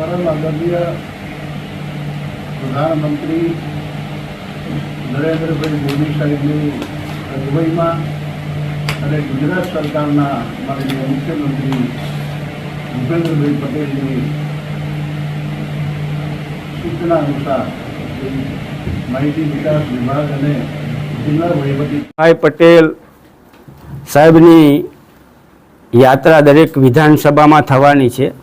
પરમ આદરણીય પ્રધાનમંત્રી નરેન્દ્રભાઈ મોદી સાહેબની અગવાઈમાં અને ગુજરાત સરકારના માનનીય મુખ્યમંત્રી ભૂપેન્દ્રભાઈ પટેલની સૂચના અનુસાર માહિતી વિકાસ વિભાગ અને જિલ્લા વહીવટી પટેલ સાહેબની યાત્રા દરેક વિધાનસભામાં થવાની છે.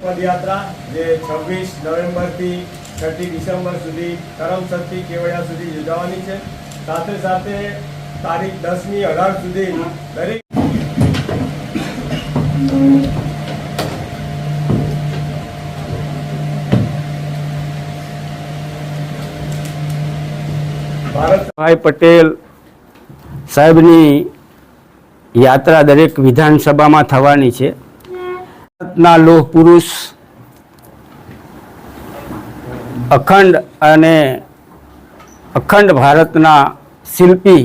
પદયાત્રા જે છવ્વીસ નવેમ્બરથી છઠ્ઠી ડિસેમ્બર સુધી કરમસદથી કેવડિયા સુધી યોજાવાની છે. સાથે સાથે તારીખ દસમી અઢાર સુધી દરેક ભારતભાઈ પટેલ સાહેબની યાત્રા દરેક વિધાનસભામાં થવાની છે. ભારતના લોહ પુરુષ અખંડ અને અખંડ ભારતના શિલ્પી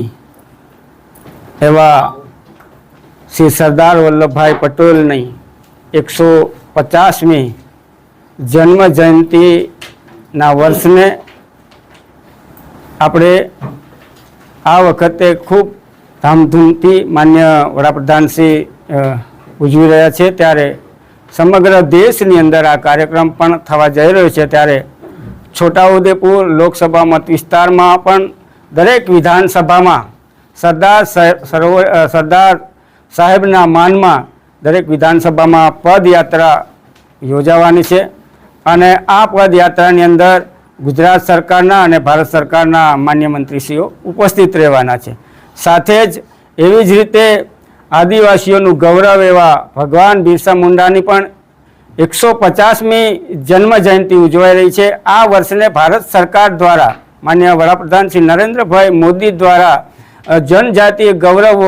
એવા શ્રી સરદાર વલ્લભભાઈ પટેલની એકસો પચાસમી જન્મ જયંતિના વર્ષને આપણે આ વખતે ખૂબ ધામધૂમથી માન્ય વડાપ્રધાન શ્રી ઉજવી રહ્યા છે. ત્યારે સમગ્ર દેશની અંદર આ કાર્યક્રમ પણ થવા જઈ રહ્યો છે ત્યારે છોટાઉદેપુર લોકસભા મત વિસ્તારમાં પણ દરેક વિધાનસભામાં સરદાર સરોવર સરદાર સાહેબના માનમાં દરેક વિધાનસભામાં પદયાત્રા યોજાવાની છે અને આ પદયાત્રાની અંદર ગુજરાત સરકારના અને ભારત સરકારના માન્ય મંત્રીશ્રીઓ ઉપસ્થિત રહેવાના છે. સાથે જ એવી જ રીતે આદિવાસીઓનું ગૌરવ એવા ભગવાન બિરસા મુંડાની પણ એકસો પચાસમી જન્મ જયંતિ ઉજવાઈ રહી છે. આ વર્ષને ભારત સરકાર દ્વારા માન્ય વડાપ્રધાન શ્રી નરેન્દ્રભાઈ મોદી દ્વારા જનજાતીય ગૌરવ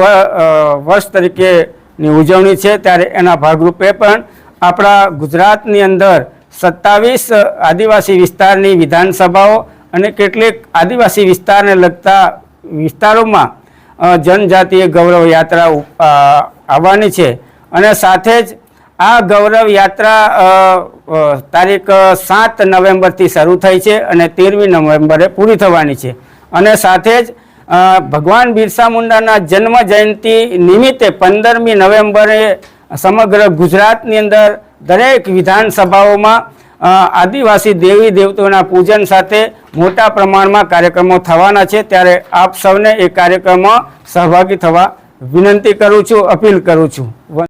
વર્ષ તરીકેની ઉજવણી છે. ત્યારે એના ભાગરૂપે પણ આપણા ગુજરાતની અંદર સત્તાવીસ આદિવાસી વિસ્તારની વિધાનસભાઓ અને કેટલીક આદિવાસી વિસ્તારને લગતા વિસ્તારોમાં જનજાતીય ગૌરવ યાત્રા આવવાની છે. અને સાથે જ આ ગૌરવ યાત્રા તારીખ સાત નવેમ્બરથી શરૂ થઈ છે અને તેરમી નવેમ્બરે પૂરી થવાની છે. અને સાથે જ ભગવાન બિરસા મુંડાના જન્મ જયંતિ નિમિત્તે પંદરમી નવેમ્બરે સમગ્ર ગુજરાતની અંદર દરેક વિધાનસભાઓમાં આદિવાસી દેવી દેવતાઓના પૂજન સાથે મોટા પ્રમાણમાં કાર્યક્રમો થવાના છે. ત્યારે આપ સૌને એ કાર્યક્રમમાં સહભાગી થવા વિનંતી કરું છું, અપીલ કરું છું.